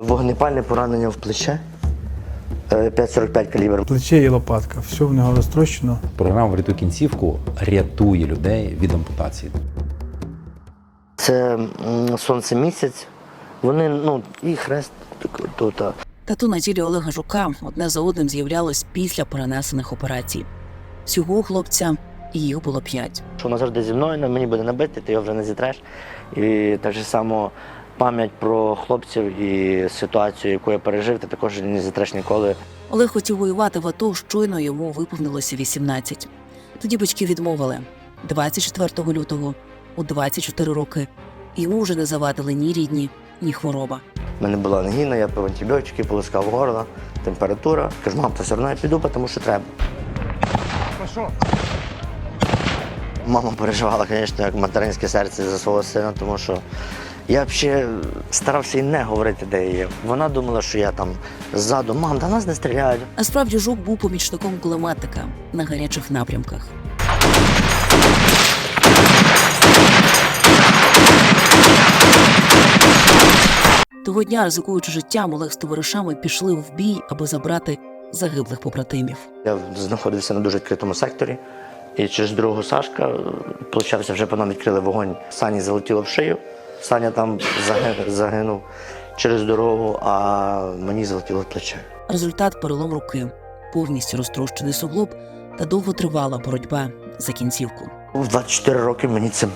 Вогнепальне поранення в плече. е, 5,45 калібр. Плече і лопатка. Все в нього розтрощено. Програма «Врятуй кінцівку рятує людей від ампутації. Це сонце місяць. Вони, ну, і хрест так- тут. Тату на тілі Олега Жука одне за одним з'являлось після перенесених операцій. Всього хлопця їх було п'ять. Що воно завжди зі мною, на мені буде набити, ти його вже не зітреш. І так же само пам'ять про хлопців і ситуацію, яку я пережив, ти також не зітреш ніколи. Олег хотів воювати в АТО, щойно йому виповнилося 18. Тоді батьки відмовили 24 лютого у 24 роки. Йому вже не завадили ні рідні, ні хвороба. У мене була ангіна, я пив антибіотики, полоскав горло, температура. Кажу, мам, то все одно я піду, тому що треба. Мама переживала, звісно, як материнське серце за свого сина, тому що я взагалі старався і не говорити, де я є. Вона думала, що я там ззаду, мам, та нас не стріляють. Насправді Жук був помічником кулеметника на гарячих напрямках. Того дня, ризикуючи життям, Олег з товаришами пішли в бій, аби забрати загиблих побратимів. Я знаходився на дуже відкритому секторі, і через другого Сашка е, почався вже по нам відкрили вогонь. Сані залетіло в шию. Саня там заги- загинув через дорогу, а мені залетіло плече. Результат перелом руки, повністю розтрощений суглоб та довготривала боротьба за кінцівку. В 24 роки мені це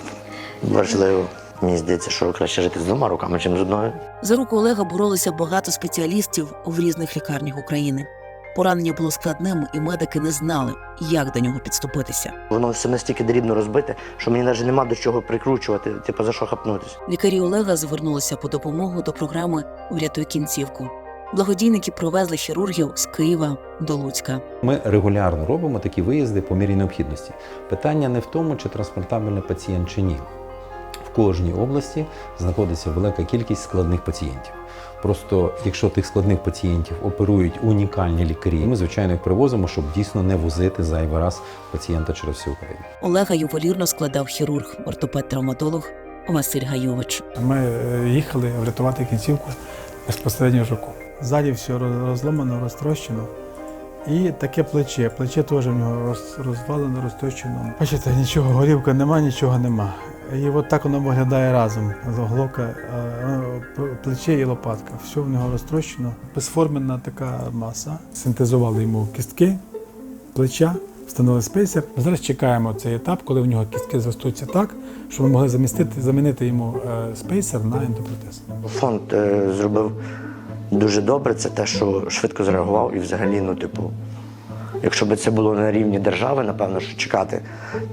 важливо. Мені здається, що краще жити з двома руками, ніж з одною. За руку Олега боролися багато спеціалістів в різних лікарнях України. Поранення було складним, і медики не знали, як до нього підступитися. Воно все настільки дрібно розбите, що мені навіть нема до чого прикручувати, типу за що хапнутися. Лікарі Олега звернулися по допомогу до програми Врятуй кінцівку. Благодійники привезли хірургів з Києва до Луцька. Ми регулярно робимо такі виїзди по мірі необхідності. Питання не в тому, чи транспортабельний пацієнт чи ні. В кожній області знаходиться велика кількість складних пацієнтів. Просто якщо тих складних пацієнтів оперують унікальні лікарі, ми звичайно їх привозимо, щоб дійсно не возити зайвий раз пацієнта через всю Україну. Олега ювелірно складав хірург, ортопед-травматолог Василь Гайович. Ми е, їхали врятувати кінцівку безпосередньо жуку. Ззаді все роз- розломано, розтрощено. І таке плече. Плече теж в нього роз- розвалено, розтрощено. Бачите, нічого, горівка нема, нічого нема. І от так воно виглядає разом. Головка, е, п- плече і лопатка. Все в нього розтрощено. Безформена така маса. Синтезували йому кістки, плеча, встановили спейсер. Зараз чекаємо цей етап, коли в нього кістки зростуться так, щоб ми могли замістити, замінити йому е, спейсер на ендопротез. Фонд е, зробив дуже добре. Це те, що швидко зреагував і взагалі, ну, типу, якщо б це було на рівні держави, напевно, що чекати,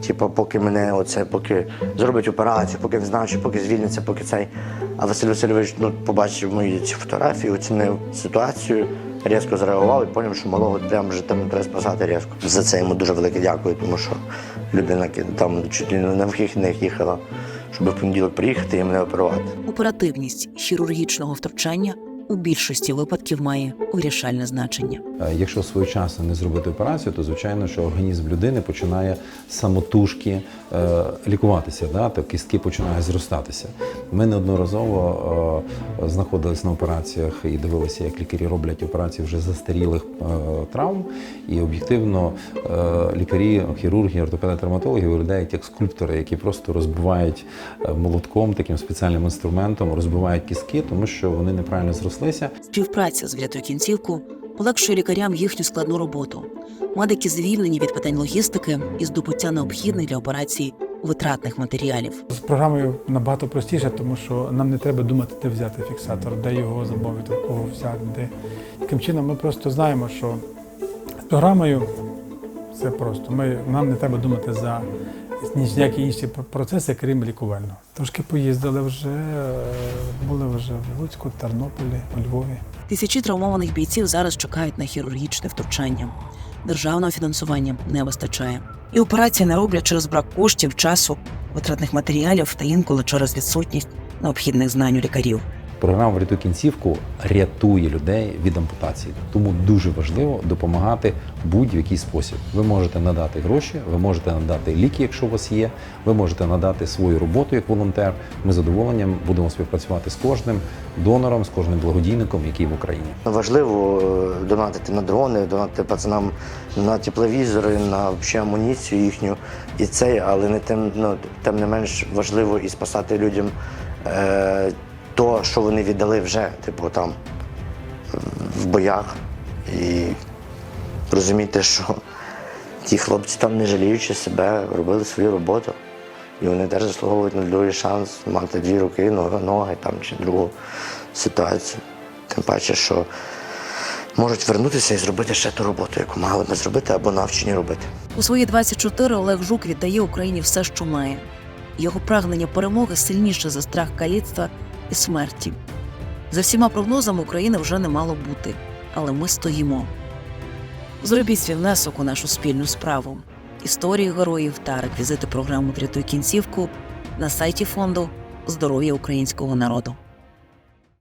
типу, поки мене оце, поки зроблять операцію, поки не знаю, чи поки звільниться, поки цей. А Василь Васильович ну, побачив мої ці фотографії, оцінив ситуацію, різко зреагував і зрозумів, що малого прямо вже там треба спасати різко. За це йому дуже велике дякую, тому що людина там чуть ли не на вихідних їхала, щоб в понеділок приїхати і мене оперувати. Оперативність хірургічного втручання у більшості випадків має вирішальне значення. Е, Якщо своєчасно не зробити операцію, то звичайно, що організм людини починає самотужки е, лікуватися, да? то кістки починають зростатися. Ми неодноразово е, знаходились на операціях і дивилися, як лікарі роблять операції вже застарілих е, травм. І об'єктивно е, лікарі, хірурги, ортопеди, травматологи виглядають як скульптори, які просто розбивають е, молотком, таким спеціальним інструментом, розбивають кістки, тому що вони неправильно зрослися. Співпраця з врятуй кінцівку полегшує лікарям їхню складну роботу. Медики звільнені від питань логістики і здобуття необхідних для операції витратних матеріалів. З програмою набагато простіше, тому що нам не треба думати, де взяти фіксатор, де його замовити, кого взяти, де. Таким чином ми просто знаємо, що з програмою все просто. Ми, нам не треба думати за ніякі інші процеси, крім лікувального. Трошки поїздили вже, е, були вже в Луцьку, Тернополі, у Львові. Тисячі травмованих бійців зараз чекають на хірургічне втручання. Державного фінансування не вистачає. І операції не роблять через брак коштів, часу, витратних матеріалів та інколи через відсутність необхідних знань у лікарів. Програма «Врятуй кінцівку рятує людей від ампутації. Тому дуже важливо допомагати будь-який спосіб. Ви можете надати гроші, ви можете надати ліки, якщо у вас є. Ви можете надати свою роботу як волонтер. Ми з задоволенням будемо співпрацювати з кожним донором, з кожним благодійником, який в Україні. Важливо е, донатити на дрони, донатити пацанам на тепловізори, на амуніцію їхню і це, але не тим, ну, тим не менш важливо і спасати людям е, то, що вони віддали вже, типу там в боях. І розуміти, що ті хлопці там, не жаліючи себе, робили свою роботу. І вони теж заслуговують на другий шанс мати дві руки, ноги, там, чи другу ситуацію. Тим паче, що можуть вернутися і зробити ще ту роботу, яку мали би зробити або навчені робити. У свої 24 Олег Жук віддає Україні все, що має. Його прагнення перемоги сильніше за страх каліцтва і смерті. За всіма прогнозами України вже не мало бути, але ми стоїмо. Зробіть свій внесок у нашу спільну справу. Історії героїв та реквізити програми Врятуй кінцівку на сайті фонду Здоров'я українського народу.